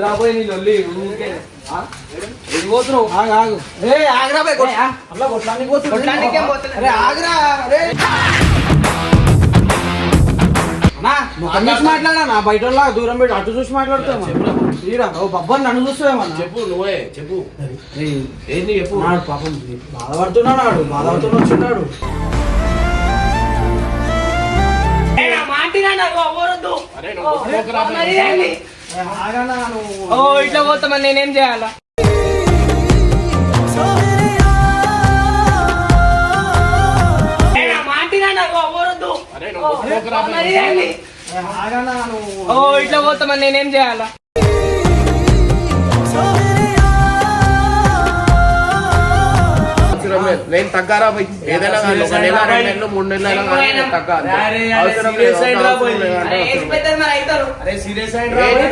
రాబోయే నీ లొల్లి పోతున్నావు? ఆగు ఆగు. ఆగ్రా అట్లా కొట్లానికి. కొట్లానికి. అరే ఆగ్రా చూసి మాట్లాడా నా దూరం పెట్టి అటు చూసి మాట్లాడుతావు ఓ బబ్బన్ నన్ను చూస్తావేమన్నా చెప్పు నువ్వే చెప్పు. ఏంది చెప్పు? నాడు పాపం బాధపడుతున్నాడు బాధపడుతున్నా వచ్చిన్నాడు ఏ, నా మాట వినండి, అగో, అవ్వరొద్దు. ఓ, ఇట్లా పోతామని నేనేం చేయాలా? ఓ ఇట్లా పోతామని నేనేం చేయాలా? అవసరం లేదు. నేను తగ్గారా పోయి? ఏదైనా కానీ ఒక నెల రెండు నెలలు మూడు నెలలు కానీ అవసరం లేదు,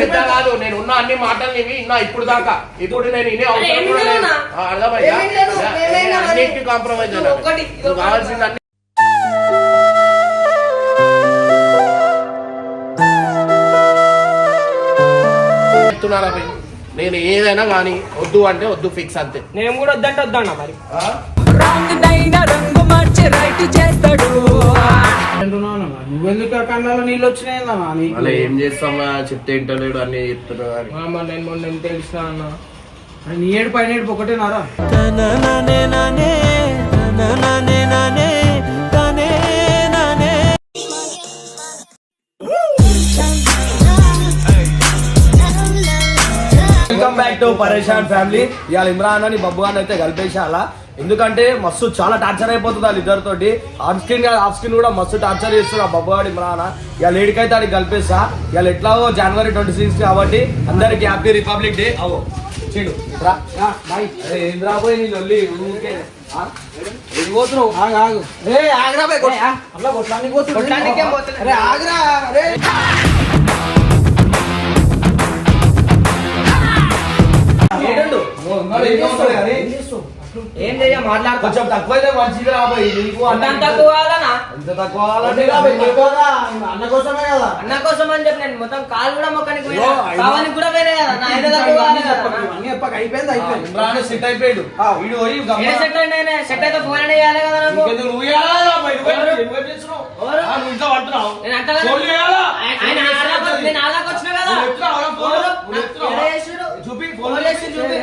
పెద్ద కాదు. నేను ఉన్న అన్ని మాటలు నీవి ఇన్నా ఇప్పుడు దాకా. ఇప్పుడు నేను ఇనే అవసరం కూడా లేదు. అర్థమైందా? అన్నిటికీ కాంప్రమైజ్ నువ్వు. కావాల్సింది చెప్తున్నారా? నేను ఏదైనా కానీ వద్దు అంటే వద్దు ఫిక్స్ అంతే. నేను కూడా వద్దంటే వద్దన్నా మరి. నువ్వెందుకు ఆ కళ్ళలో నీళ్ళు అలా ఏం చేస్తామా? చెప్తే ఇంటలేడు అన్ని. అమ్మ, నేను మొన్న ఎంత తెలిసిన అన్న? నీ ఏడు పైన ఏడు ఒకటేనారా welcome back to Pareshan family ఇవాళ ఇమ్రాన్ అని బబ్బు అని అయితే కలిపేసాలా ఎందుకంటే మస్తు చాలా టార్చర్ అయిపోతుంది వాళ్ళ ఇద్దరితోటి. ఆన్ స్క్రీన్ ఆఫ్ స్క్రీన్ కూడా మస్తు టార్చర్ చేస్తున్నా బబ్బు గారు ఇమ్రాన్ ఇవాళ ఏడికైతే అది కలిపేసా ఇవాళ ఎట్లాగో జనవరి ట్వంటీ సిక్స్ కాబట్టి అందరికి హ్యాపీ రిపబ్లిక్ డే అవో. చెడు. ఏం రాబోయే నీ లొల్లి? ఊరికే. పోతున్నావు? ఆగు ఆగ్రా అట్లా కొట్లానికి ఆగ్రా ఏంటండు? ఏం చెయ్య మాట్లాడుకో కొంచెం తక్కువైతే మంచిది రాబోయ్ నీకు అంత అన్న తక్కువ కావాలనా? ఎంత తక్కువ అన్న కోసమే కదా. అన్న కోసం అని చెప్పి నేను మొత్తం కాలు కూడా మొక్కనికి కావాలని కూడా కదా. నా తక్కువ అన్న. చెప్పక అయిపోయింది అయిపోయింది. ఇమ్రాన్ సెట్ అయిపోయాడు. వీడు పోయి సెట్ అయితే ఫోన్ చేయాలి కదా నాకు. నువ్వు? చూపి, చేసి చూపి.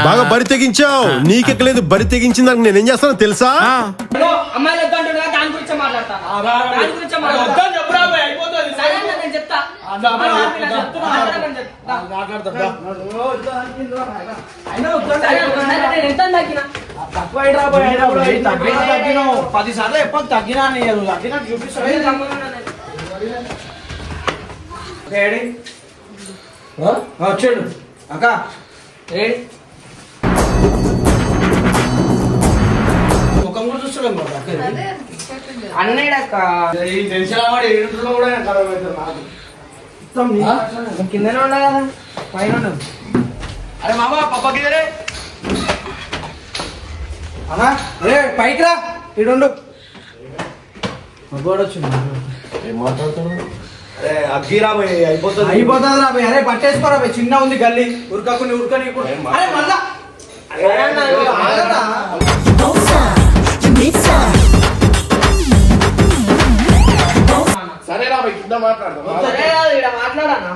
బాగా బరి తెగించావు. నీకెక్కలేదు బరి తెగించిన దానికి నేనేం చేస్తానో తెలుసా? నేను నేను. పది సార్లు ఎప్పుడు తగ్గినా నీ నువ్వు తగ్గినట్టు ఏడి? వచ్చాడు అక్క ఏడి ముఖం కూడా చూస్తున్నాడు మరి అక్క. అన్నయ్యడక్క. ఈ టెన్షన్ కూడా నాకు. మొత్తం ఆ? నువ్వు కిందనే ఉండవు కదా పైన అరే మామ పప్పకి రే. అన్నా అరే పైకి రా. ఏం మాట్లాడుతున్నావు పోయి అయిపోతుంది. అయిపోతుంది రా. అరే పట్టేసుకోరా. చిన్న ఉంది గల్లీ. ఉరకకుని ఉరకని అరే మళ్ళా. సరే రా కింద మాట్లాడదాం. సరే కాదు, ఈడ మాట్లాడన్నా.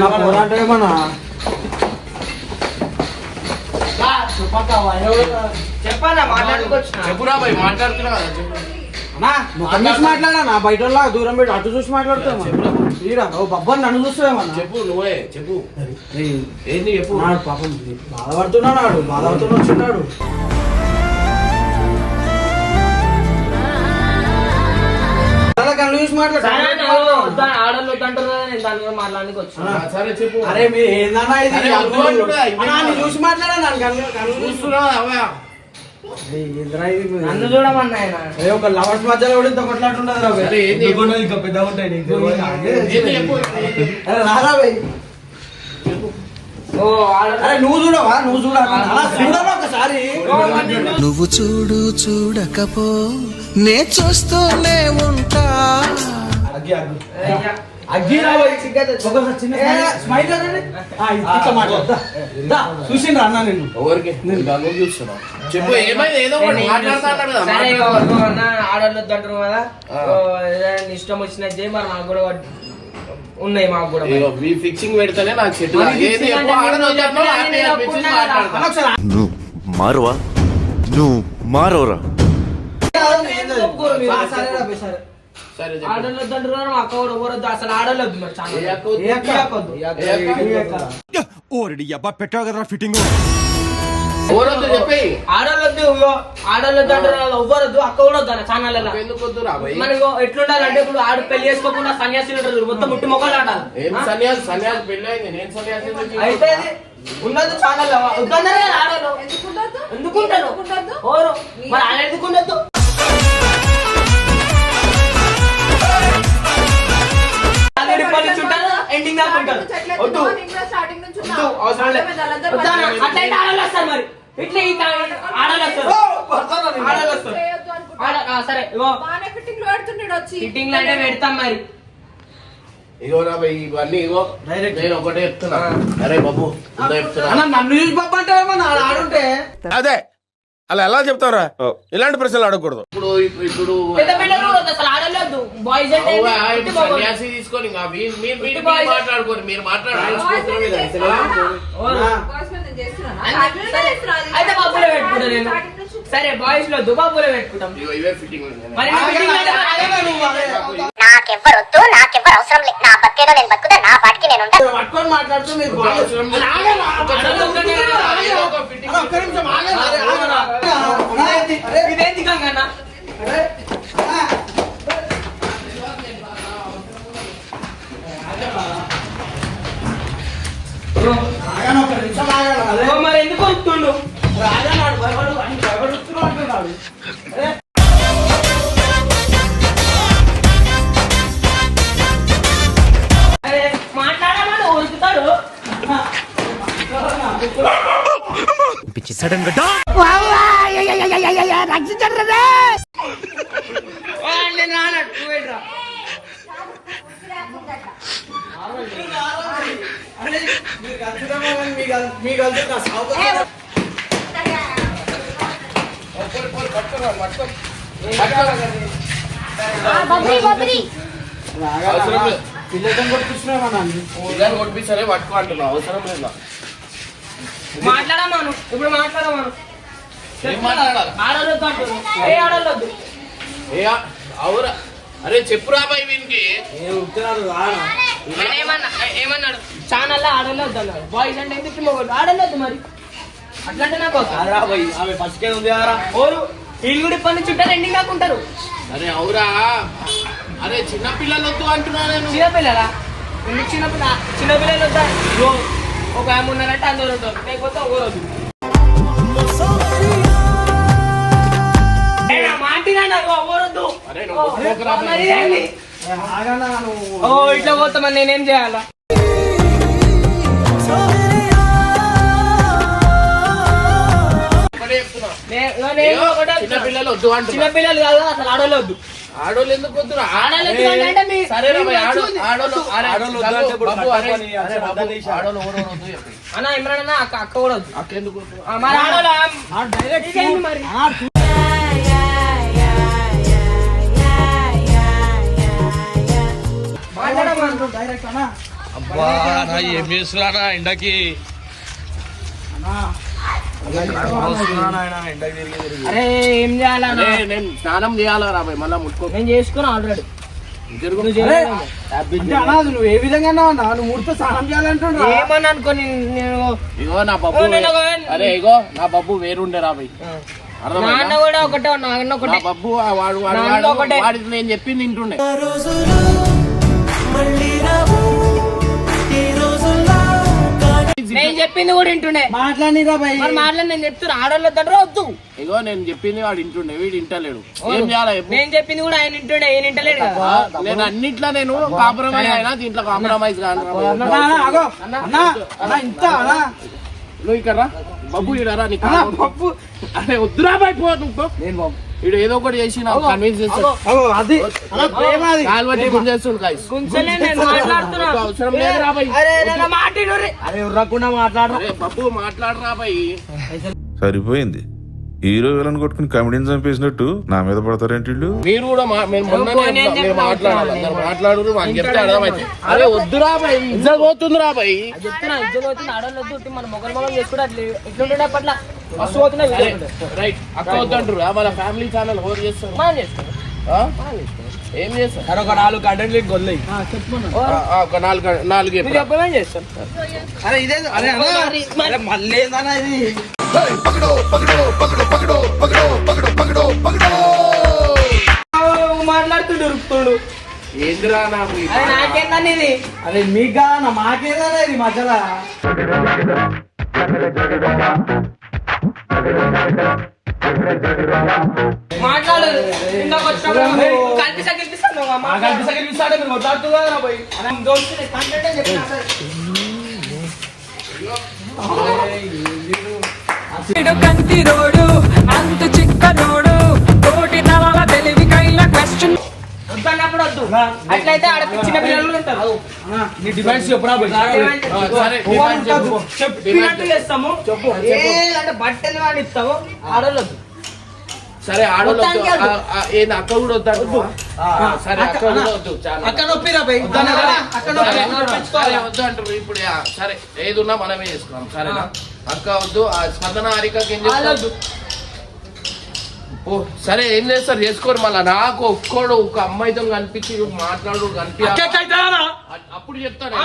నా పోరాటం చెప్పక్క చెప్పన్నా మాట్లాడుకొచ్చిన. చెప్పురా భయ్ మాట్లాడుతున్నా కదా చెప్పు అన్నా నువ్వు కన్ను చూసి మాట్లాడా నా బయట దూరం పెట్టి అటు చూసి మాట్లాడుతావు బబ్బన్ నన్ను చూస్తావేమన్నా చెప్పు నువ్వే చెప్పు. ఏంది చెప్పు. పాపం బాధపడుతున్నాడు బాధపడుతున్నా వచ్చిన్నాడు కళ్ళు చూసి ఇది? నన్ను చూడమన్నా ఆయన? అరే, ఒక లవర్స్ మధ్యలో కూడా ఇంత? ఇంకా ఉంటాయి రారా ఆడ అరే నువ్వు చూడవా? నువ్వు చూడవా? ఒకసారి? నువ్వు చూడు చూడకపో. నే చూస్తూనే ఉంటా. చూసిండ్రా అన్న ఎవరికి? నేను గంగు చూస్తున్నా. చెప్పు ఏమైంది? ఏదో ఒకటి కదా అంటారు ఇష్టం వచ్చినట్టు చేయి మరి కూడా ఉన్నాయి మాకు కూడా మీ ఫిక్సింగ్ పెడితేనే నాకు నువ్వు మారవా నువ్వు మారవరా? సరే కదా, మా అక్క కూడా అసలు మరి చాలా? ఓరడి అబ్బా పెట్టావు కదరా ఫిట్టింగ్? ఇగో ఆడవాళ్ళొద్దు అంటారు కదా, ఎవ్వరొద్దు అక్క కూడా ఛానల్ ఎట్లుండాలంటే ఇప్పుడు ఆడు పెళ్ళి చేసుకోకుండా ఉంటారు చూడు, మొత్తం ముట్టి మొక్కలు ఆడాలి. సన్యాసి? సన్యాసి అయింది నేను సన్యాసి అయితే ఉన్నది ఛానల్ వద్దన్నారు కదా ఓరు మరి ఆడ ఎందుకు ఉండొద్దు ఆల్రెడీ పని నుంచి ఉంటారు ఎండింగ్ దాకా ఉంటారు. వద్దు. వద్దు, అవసరం లేదు. వద్దా అన్న? అట్లయితే ఆడవాళ్ళు వస్తారు మరి? ఇట్లా ఈ కా- ఆడవాళ్ళు వస్తారు ఆడవాళ్ళు వస్తారు ఆడ- ఆ, సరే ఇగో. ఫిట్టింగ్ అంటే పెడతాం మరి. ఇగో రా భయ్ ఇవన్నీ ఇగో. నేను ఒకటే చెప్తున్నా. అరే బాబు చెప్తున్నా. నన్ను చూసి అంటే అదే. అలా ఎలా చెప్తారా ఇలాంటి ప్రశ్నలు అడగకూడదు. ఇప్పుడు ఇప్పుడు- సన్యాసి తీసుకొని ఇంకా మీరు మాట్లాడాలి. సరే. బాయ్స్లో పెట్టుకుంటాం. నాకెవ్వరొద్దు నాకెవ్వరు అవసరం లేదు. నా బతికేదో నేను బతుకుతా నా పాటికి నేను ఉంటా. కొట్టిస్తారే పట్టుకో అంటున్నావు అవసరం లేదు. మాట్లాడమాను ఇప్పుడు మాట్లాడమాను ఆడలొద్దు అవురా అరే చెప్పురా బాయ్ వీనికి ఏ ఉత్తరాలు ఏమన్నా ఏమన్నాడు? ఛానల్ ఆడలొద్దు అన్నాడు. బాయ్స్ అంటే ఎందుకు మొగలు ఆడలొద్దు మరి. అట్లంటే నాకు వద్దు. ఆరా పోయి ఆమె ఫస్ట్ ఉంది ఆరా ఓరు వీళ్ళు కూడా ఇప్పటి నుంచి ఉంటారు ఎండింగ్ దాకా ఉంటారు. అరే అవురా. అరే చిన్న పిల్లలు వద్దు అంటున్నా నేను. చిన్నపిల్లలా? ఎందుకు చిన్నపిల్ల చిన్నపిల్లలు వద్దా? ఇగో, ఒక ఆమె ఉన్నారంటే అందరూ వద్దు లేకపోతే వద్దు నా మాటినా నాకు ఎవరొద్దు ఓ ఇట్లా పోతామని నేనేం చేయాలా? వద్దు చిన్నపిల్లలు కాదు అసలు ఆడోళ్ళు ఎందుకు ఆడోళ్ళు ఎందుకు. అన్న ఇమ్రాన్ అన్న అక్క అక్క కూడా వద్దు? ఆ, మరి అబ్బా నా ఏం చేస్తున్నా ఎండకి. అరే ఏం చేయాలన్నా అరే, నేను స్నానం చేయాలా రా బాయ్ మళ్ళా ముట్టుకో. నేను చేసుకున్నా ఆల్రెడీ. నువ్వు ఏ విధంగా అన్నా? నువ్వు ముడితో స్నానం చేయాలంటుండ్రా ఏమని అనుకోని నేను ఇగో నా బబ్బు అరే ఇగో నా బబ్బు వేరుండే రా బాయ్ అర్థమైందా? నాన్న కూడా ఒకటే నాన్న నా ఒకటే బబ్బు ఆ వాడు వాడు నాన్న వాడు ఒకటే. వాడికి నేను చెప్పింది తింటుండే నేను చెప్పింది కూడా వింటుండే. మాట్లాడిరా భయ్ మరి మాటలు నేను చెప్తున్నా ఆడోళ్ళు తండ్రి వద్దు. ఇగో నేను చెప్పింది వాడు ఇంటుండే వీడు ఇంటలేడు ఏం చేయాలి? నేను చెప్పింది కూడా ఆయన వింటుండే ఆయన వింటలేడు కదా. నేను అన్నిట్లో నేను కాంప్రమైజ్ అయినా దీంట్లో కాంప్రమైజ్ కాను. ఇంత అన్నా. నువ్వు ఇక్కడ రా. బాబు రా నీకు పప్పు అరే వద్దురా బాయ్ పో నువ్వు పో. ఈడు ఏదో ఒకటి చేసి నాకు కన్విన్స్ చేస్తాడు. అగో అది. అలా ప్రేమ అది. కాల్వట్టి గుంజేస్తుంది guys. గుంచలే నేను మాట్లాడుతున్నా. నీకు అవసరం లేదురా బాయ్ అరే నేను మాట వినుర్రి. అరే ఉర్రకుండా మాట్లాడరా. అరే బాబు మాట్లాడరా బాయ్ సరిపోయింది. హీరో విలన్ కొట్టుకుని కమెడీని చంపేసినట్టు నా మీద పడతారేంటి మీరు కూడా మాట్లాడాలి. అందరు మాట్లాడు మాకు చెప్తే అర్థమైతే అరే వద్దురా బాయ్ ఇజ్జత్ పోతుందిరా బాయ్ అది చెప్తున్నా పోతుంది వద్దు ఉట్టి మన మొగలు మొగలు చేసుకుంటే అట్లా ఎట్లుండే అప్పట్ల. మస్తు పోతున్నాయి అరే, రైట్ అక్క వద్దంటారు. మన ఫ్యామిలీ ఛానల్ హోర్ చేస్తారు? ఏం చేస్తారు? ఒక నాలుగు కంటెంట్ లింక్ వదిలేయి ఆ, ఆ, ఒక నాలుగు నాలుగు. చెప్పమని చేస్తాం అరే ఇదే అరే అన్నా. అరే మళ్ళీ ఏందన్నా ఇది? మాట్లాడుతుండు ఏందిరా నాకు నాకేందని ఇది? అరే మీకు నా మాకేదన్నా ఇది మధ్యలో? మాట్లాడు. ఇందాక వచ్చినప్పుడు కనిపిస్తాను ఆ గంట సెకండ్ ఇస్తాడే మీరు కొట్లాడుతున్నారు రా భయ్ కంతిరోడు అంతు నీ డిమాండ్స్ చెప్పురా చెప్పు. చెప్పినట్టు చేస్తాము. అంటే బట్టలు వాడి ఇస్తాము వద్దు సరే ఆడోళ్ళు వద్దు. మొత్తానికి వద్దు. ఆ, ఆ, ఏంది అక్క కూడా వద్దు. సరే అక్క కూడా వద్దు చాలా. అక్కడ నొప్పిరా వద్దు అంటారు ఇప్పుడు సరే ఏది ఉన్నా మనమే చేసుకున్నాం సరేనా? అక్క వద్దు ఆ స్పందన హారికకి ఏం వాళ్ళొద్దు. ఓ సరే ఏం చేస్తారు? చేసుకోరు మళ్ళా. నాకు ఒక్కడు ఒక అమ్మాయితో కనిపించి మాట్లాడు కనిపి అప్పుడు చెప్తాను.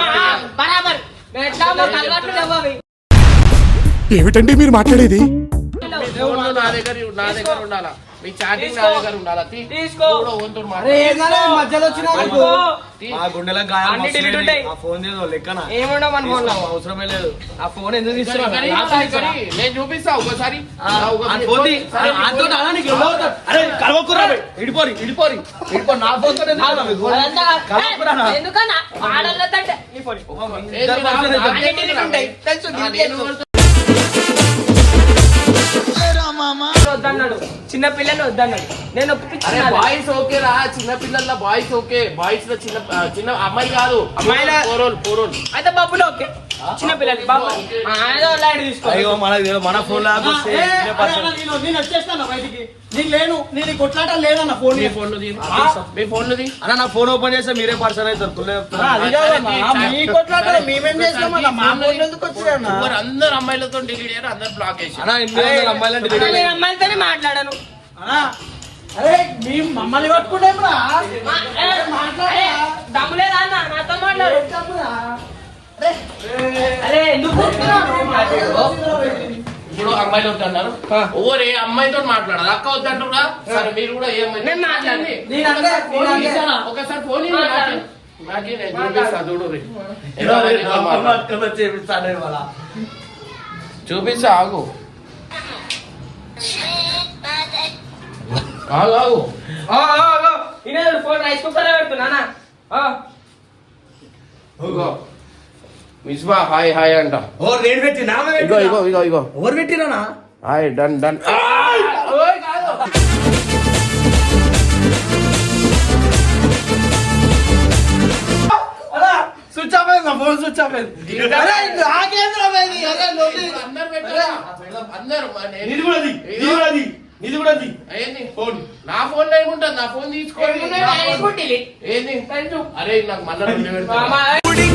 ఏమిటండి మీరు మాట్లాడేది? నా దగ్గర నా దగ్గర ఉండాలా? మీ చాటింగ్ నా దగ్గర ఉండాలా? తీ. తీసుకో. కూడా మధ్యలో వచ్చిన గాయాలు. ఉంటాయి. ఆ ఫోన్ లెక్కన? ఏముండవు మన అవసరమే లేదు. ఆ ఫోన్ ఎందుకు నేను చూపిస్తా ఒకసారి. ఫోన్ ఆంతో నీకు ఎవరో. అరే కలవకురా. ఇడిపోరి ఇడిపోరి. నా ఫోన్ కలవకురా ఎందుకన్నా? ఆడోళ్ళతంటే నీ ఫోన్ వద్దన్నాడు. చిన్న పిల్లలు వద్దన్నాడు. నేను అరే ఒప్పించాను బాయ్స్ ఓకే రా. చిన్న పిల్లల బాయ్స్ ఓకే బాయ్స్లో చిన్న ఆ, చిన్న అమ్మాయి కాదు. అమ్మాయిల- పోరోల్ పోరోల్. అయితే బాబులు ఓకే చిన్న పిల్లలు బాబు ఆ, ఏదో లైట్ తీసుకో. అయ్యో మనకు తెలియదు. మన ఫోన్ నేను నేను వచ్చేస్తాను బయటికి? నేను లేను నేను ఈ కొట్లాట లేదన్న ఫోన్ మీ ఫోన్లు తీ మీ ఫోన్లు తీ అన్న నా ఫోన్ ఓపెన్ చేస్తే మీరే పర్సన్ అవుతారు చెప్తున్నా. అది కాదన్నా. మీ కొట్లాట మేమేం చేస్తామన్నా మా ఫోన్ ఎందుకు వచ్చిరన్నా ఎవరు అందరు అమ్మాయిలతో డిలీట్ చేయరు? అందరు బ్లాక్ చేసి. అన్న ఇన్ని వందల అమ్మాయిలంటే అన్నా, తెలియదు. నేను అమ్మాయిలతోనే మాట్లాడాను. అన్నా, అరే మీ మమ్మల్ని పట్టుకుంటేమ్రా మా- ఏ, అరే, దమ్ము లేదా అన్న? నాతో మాట్లాడు. అరే ఎందుకు ఇప్పుడు అమ్మాయిలు వద్దన్నారు ఏ అమ్మాయితో మాట్లాడాలి? అక్క వద్దంటున్నా సరే మీరు కూడా ఏ అమ్మాయి నేను మాట్లాడి. నేనంటే నేనంటే ఒకసారి ఫోన్ చూపిస్తా ఆగు. ఆగు ఫోన్ రైస్ కుక్కర్ పెడుతున్నా మిస్బా హాయ్ హాయ్ అంట. ఓ నేను పెట్టి నామే ఇగో ఇగో ఇగో ఇగో. ఎవరు పెట్టినా హాయ్ డన్ డన్. ఓయ్ కాదు. స్విచ్ ఆఫ్ అయింది? ఫోన్ స్విచ్ ఆఫ్ అయింది. అందరు కూడా ఇది కూడా ఇది కూడా ఏంది? ఫోన్ నా ఫోన్లో ఏముంటుంది? నా ఫోన్ తీసుకోండి. ఏంది? అరే నాకు మళ్ళీ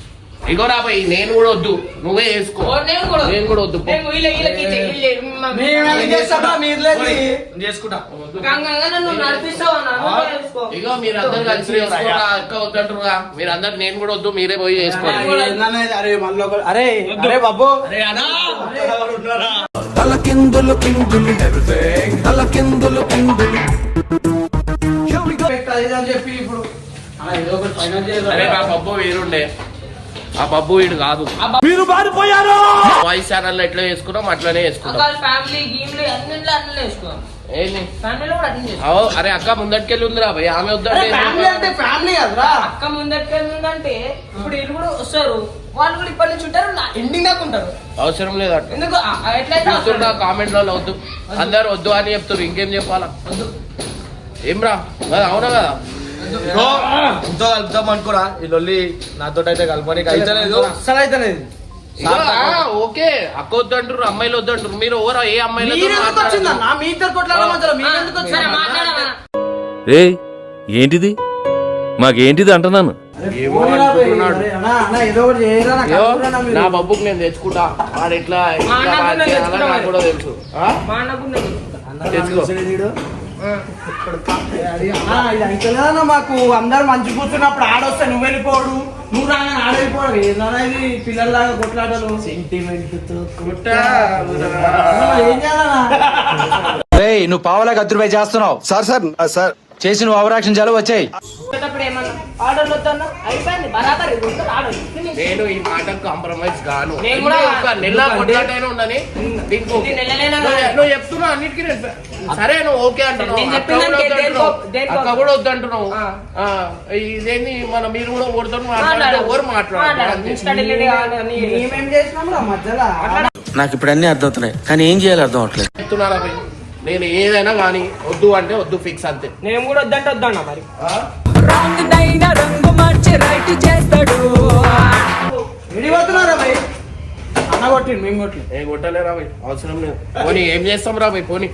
ఇగో రా పోయి నేను కూడా వద్దు. నువ్వే వేసుకో. నేను కూడా నేను కూడా వద్దు. ఇగో మీరు అందరు కలిసి వేసుకోరా అక్క వద్దంటారుగా మీరు అందరు నేను కూడా వద్దు మీరే పోయి వేసుకోండి అరే అరే బాబు. తలకిందులు కిందులు తలకిందులు చెప్పి ఇప్పుడు అరే పప్పు వేరుండే. ఆ పప్పు వీడు కాదు. మీరు బారిపోయారు వాయిస్ ఛానల్ ఎట్లా వేసుకున్నాం అట్లనే వేసుకున్నాం అంకల్ ఫ్యామిలీ గీమ్లీ అన్నింటిలో అన్నీ వేసుకో ఏంది? ఫ్యామిలీలో కూడా అన్ని చేసుకో అవో, అరే అక్క ముందటికెళ్ళి ఉందిరా భయ్ ఆమె వద్దంటే ఫ్యామిలీ అంటే ఫ్యామిలీ కదరా? అక్క ముందట్టుకెళ్ళిందంటే ఇప్పుడు వీళ్ళు కూడా వస్తారు. వాళ్ళు కూడా ఇప్పటి నుంచి ఉంటారు ఎండింగ్ దాకా ఉంటారు. అవసరం లేదు అట్లా ఎందుకు? ఆ- ఆ ఎట్లయితే కామెంట్లలో వద్దు. అందరు వద్దు అని చెప్తారు ఇంకేం చెప్పాలా? ఏం రా? కదా, అవునా కదా? ఇంతో కలుపుతాం అనుకోరా. ఈ లొల్లి నాతో అయితే లేదు లేదు ఓకే. అక్క వద్దంటారు అమ్మాయిలు వద్దంటారు మీరు ఎవరో ఏ అమ్మాయిలు ఏంటిది? మాకేంటిది అంటున్నాను. నా బబ్బుకి నేను తెచ్చుకుంటా. వాడు ఎట్లా తెలుసు. అయితలేదన్నా మాకు అందరు మంచి కూర్చున్నప్పుడు ఆడొస్తే నువ్వు వెళ్ళిపోడు. నువ్వు రాగానే ఆడైపోవడం ఏదన్నా ఇది పిల్లల్లాగా కొట్లాటలు? సెంటిమెంట్ ఏం చేయాలన్నా? నువ్వు పావులా కత్తురు పై చేస్తున్నావు. Sir sir sir. చేసి నువ్వు అవరాక్షన్ చాలు వచ్చాయి. నేను ఈ మాట కాంప్రమైజ్ ఒక నెల కొట్లాటైనా ఉండని నువ్వు- చెప్తున్నా అన్నిటికీ నేను సరే నువ్వు ఓకే అంటున్నావు. నేను అక్క చెప్పిన కూడా వద్దంటున్నావు. ఇదేంది? మన మీరు కూడా ఓడితో మాట్లాడితే ఎవరు మాట్లాడారు? చేసినాం నాకు ఇప్పుడు అన్ని అర్థమవుతున్నాయి. కానీ ఏం చేయాలి అర్థం అవట్లేదు. చెప్తున్నారా భయ్? నేను ఏదైనా కానీ వద్దు అంటే వద్దు ఫిక్స్ అంతే. నేను కూడా వద్దంటే వద్దన్నా మరి. రాంగ్ నైనా రంగు మార్చి రైట్ చేస్తాడు. విడిపోతున్నారా భయ్ అన్న కొట్టిండు మేము కొట్టిండు. ఏ కొట్టలేరా భయ్ అవసరం లేదు. పోనీ ఏం చేస్తాం రా భయ్ పోనీ.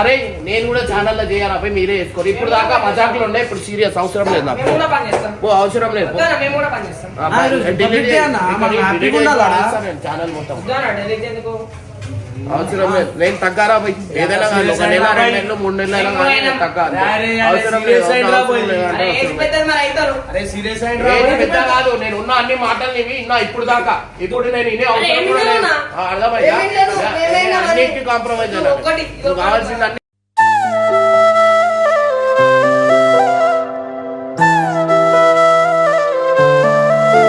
అరే నేను కూడా ఛానల్లో చేయాలా భయ్ మీరే చేసుకోరు. ఇప్పుడు దాకా మజాకులు ఉన్నాయి ఇప్పుడు సీరియస్ అవసరం లేదు నాకు. అవసరం లేదు ఛానల్ మొత్తం. అవసరం లేదు నేను తగ్గారా భయ్ ఏదైనా కానీ ఒక నెల రెండు నెలలు మూడు నెలలు అయినా కానీ నేను తగ్గా అంతే. అరే, అరే, అవసరం serious లేదు అయ్యిండ్రా అవసరం భయ్. లేదు అంటే అరే, ఏజ్ అవసరం లేదు. పెద్దది మరి అవుతారు అరే సీరియస్ ఏది పెద్ద కాదు నేను ఉన్న అన్ని మాటలు నీవి ఇన్నా ఇప్పుడు దాకా ఇప్పుడు నేను ఇనే అవసరం కూడా లేదు. అర్థమైందా? అన్నిటికీ కాంప్రమైజ్ ఒక్కటి. కావాల్సింది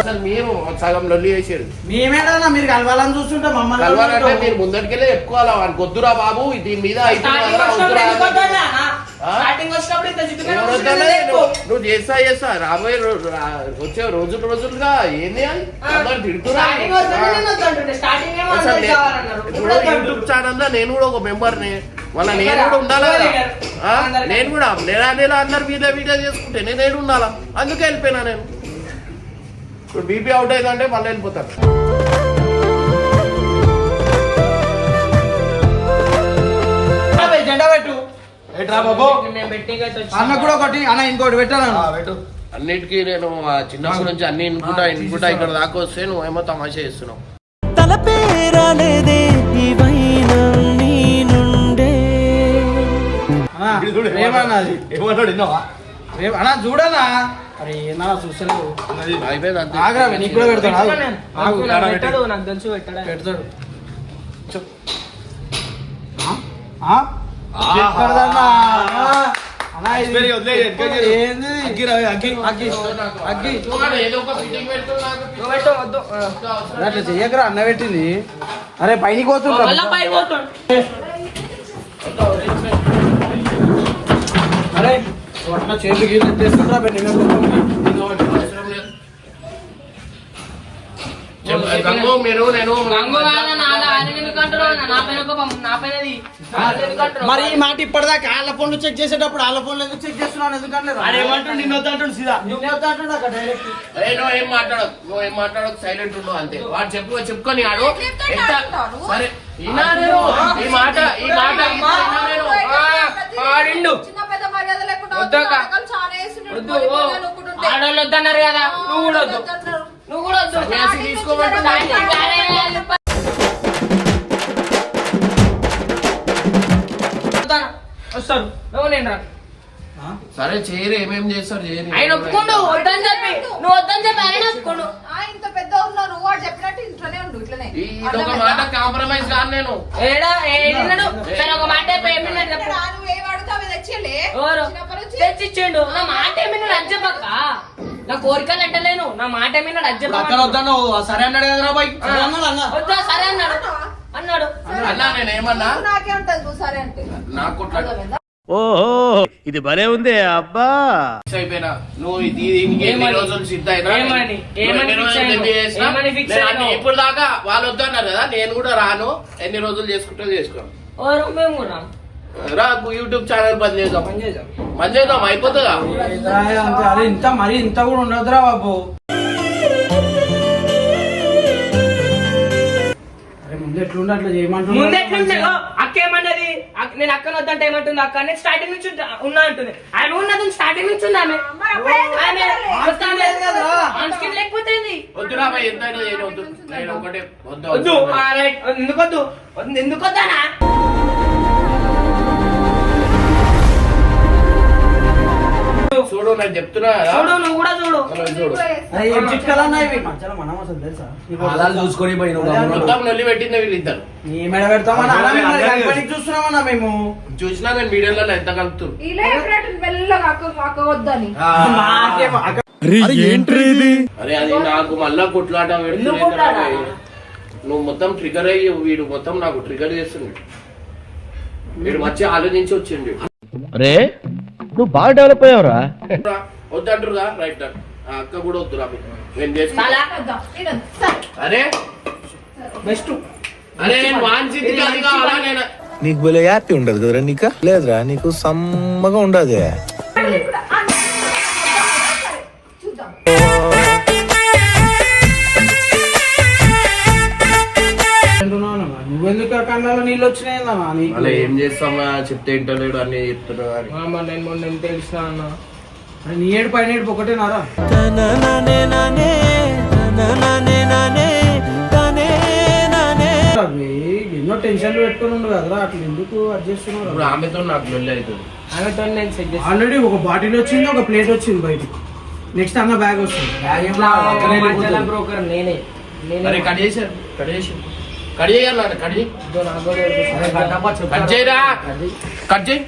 అసలు మీరు సగం లొల్లి మేమేడన్నా మీరు కలవాలని చూస్తుంటే మమ్మల్ని కలవాలంటే. మీరు ముందటికెళ్ళి చెప్పుకోవాలా? వానికి వద్దురా బాబు దీని మీద? నువ్వు- చేస్తా చేస్తా. రాబోయే వచ్చే రోజులు రోజులుగా ఏంది అది? అందరు తిడుతురా? స్టార్టింగ్ వద్దన్నా నేను వద్దంటుండే. స్టార్టింగ్ ఏమో అసలు అందరికి నే- కావాలన్నారు. ఇప్పుడు ఇప్పుడు వద్దంటుండ్రు. యూట్యూబ్ ఛానల్లో నేను కూడా ఒక మెంబర్ని. మళ్ళీ నేను కూడా ఉండాలా. నేను కూడా నెల నెల అందరు వీడియో వీడియో చేసుకుంటే నేను ఏడు ఉండాలా? అందుకే వెళ్ళిపోయినా నేను. ఇప్పుడు బీపీ అవుట్ అయిందంటే మళ్ళీ వెళ్ళిపోతాను అరే, జెండా పెట్టు. అన్న కూడా ఒకటి అన్న ఇంకోటి పెట్టాను పెట్టు. అన్నిటికీ నేను ఆ చిన్నప్పటి నుంచి అన్ని ఇనుకుంటా ఇనుకుంటా ఇక్కడ దాకా వస్తే నువ్వేమో తమాషా చేస్తున్నావు. తలపేరాలేదే ఈ వైనం నీ నుండే ఏమన్నది ఏమన్నాడు విన్నావా? రేపు అన్న చూడనా అరే ఆగ్రా నీకు కూడా పెడతాడు ఆగు. పెట్టాడు, నాకు తెలుసు పెట్టాడు. పెడతాడు. అట్లా చెయ్యకరా అన్న పెట్టింది. అరే పైకి పోతుండ్రా. పైన కోపం, నా పైనది. ఆయన ఎందుకు అంటున్నావు? మరి ఈ మాట ఇప్పటిదాకా వాళ్ళ ఫోన్లు చెక్ చేసేటప్పుడు వాళ్ళ ఫోన్లు ఎందుకు చెక్ చేస్తున్నాను ఎందుకంటే ఏమంటుండు నిన్ను వద్దంటుండు సీదా. నిన్నే వద్దంటుండు అక్కడ డైరెక్ట్ ఏ, నువ్వు ఏం మాట్లాడకు నువ్వు ఏం మాట్లాడకు సైలెంట్ ఉండు అంతే. వాడు చెప్పు చెప్పుకొని ఆడు. సరే నేను ఈ మాట ఈ మాట ఆడిండు. ఆడోళ్ళు వద్దన్నారు కదా నువ్వు కూడా వద్దు. నువ్వు కూడా వద్దు. తీసుకోమంటున్నా. వస్తారు. నువ్వు నేను రా సరే చేయరు. ఏమేం చేస్తారు? చేయరు. ఆయన ఒప్పుకోండు. వద్దని చెప్పి. నువ్వు వద్దని చెప్పి ఆయన ఒప్పుకోండు. ఇంత పెద్ద ఉన్నారు. వాడు చెప్పినట్టు ఇంట్లోనే ఉండు ఇట్లనే. ఈ- ఇదొక మాట కాంప్రమైజ్ కాదు నేను. ఏడా ఏడినాడు సరే ఒక మాట తెచ్చిచ్చిండు. నా మాట ఏమైనా రజ్జపక్క నా కోరికలు అంటలేను నా మాట ఏమైనా అక్కడ రజ్జపక్క వద్దాను సరే అన్నాడు కదరా బాయ్? సరే అన్నాడు అన్న. వద్దా సరే అన్నాడు. అన్నాడు. అన్నా నేను ఏమన్నా నువ్వు నాకే ఉంటది నువ్వు సరే అంటే. నాకు ఓహో ఇది భలే ఉంది అబ్బా. అయిపోయినా. నువ్వు ఇది? రోజులు సిద్ధ? ఇప్పుడు దాకా వాళ్ళు వద్దన్నారు కదా నేను కూడా రాను. ఎన్ని రోజులు చేసుకుంటా చేసుకో ఎవరు మేము కూడా రా యూట్యూబ్ ఛానల్ బంద్ చేద్దాం. పని చేద్దాం. బంద్ చేద్దాం అయిపోతుందా? ఇంత మరి ఇంత కూడా ఉండదురా బాబు. ముందు ఎట్లుండే అట్లా చేయమంటున్నా ముందే ఎట్లుంటే ఓ, అక్క ఏమన్నది? అక్క- నేను అక్కన వద్దంటే ఏమంటుంది? అక్క నేను స్టార్టింగ్ నుంచి ఉంటా- ఉన్నా అంటుంది. ఆమె ఉన్నది స్టార్టింగ్ నుంచి ఉంది ఆమె. ఆమె వస్తాను లేదు కదా. ఆన్ స్కిన్ లేకపోతే ఏంది? చేయను వద్దు. నేను ఒకటే వద్దు వద్దు ఆ, రైట్ చూడు నేను చెప్తున్నా చూడు నువ్వు కూడా చూడు. చూడు. అరే చూసుకొని. మొత్తం నొల్లి పెట్టింది వీళ్ళిద్దరు చూస్తున్నామన్నా మేము? చూసినా నేను ఎంత కలుపుతూ ఇలా ఎప్పుడైతే మెల్లగా అక్క అక్క వద్దని. మాకేమో అక్క- ఏంట్రీ ఇది? అరే అది నాకు మళ్ళా కొట్లాట నువ్వు మొత్తం ట్రిగర్ అయ్యి వీడు మొత్తం నాకు ట్రిగర్ చేస్తుంది వీడు మంచి ఆలోచించి వచ్చిండు. రే నువ్వు బాగా డెవలప్ అయ్యావురా. వద్దంటురుగా రైట్ ఆ అక్క కూడా వద్దురా. నేను. అరే బెస్ట్ అరే నేను నీకు భలే హ్యాపీ ఉండదు కదరా నీకు? లేదురా నీకు సమ్మగా ఉండదు. నీళ్ళు అలా ఏం చేస్తామా? చెప్తే ఇంటలేడు అన్ని చెప్తున్నా అని. మామ నేను మొన్న ఎంత తెలిసిన అన్న. నీ ఏడు పైన ఏడు ఒకటేనారా ఎన్నో టెన్షన్లు పెట్టుకుని ఉండు కదరా అట్లా ఎందుకు అడ్జస్ట్ ఇప్పుడు ఆమెతో నాకు లొల్లి అవుతుంది. ఆమెతో నేను సెట్ చేస్తాను ఆల్రెడీ ఒక బాటిల్ వచ్చింది ఒక ప్లేట్ వచ్చింది బయటికి. నెక్స్ట్ అన్న బ్యాగ్ వస్తుంది. బ్యాగ్ బ్రోకర్ నేనే. నేనే కట్ చేశారు కట్ చేసి కట్ చేయాలి కట్ చేయి. కట్ చేయరా. కట్ చేయి.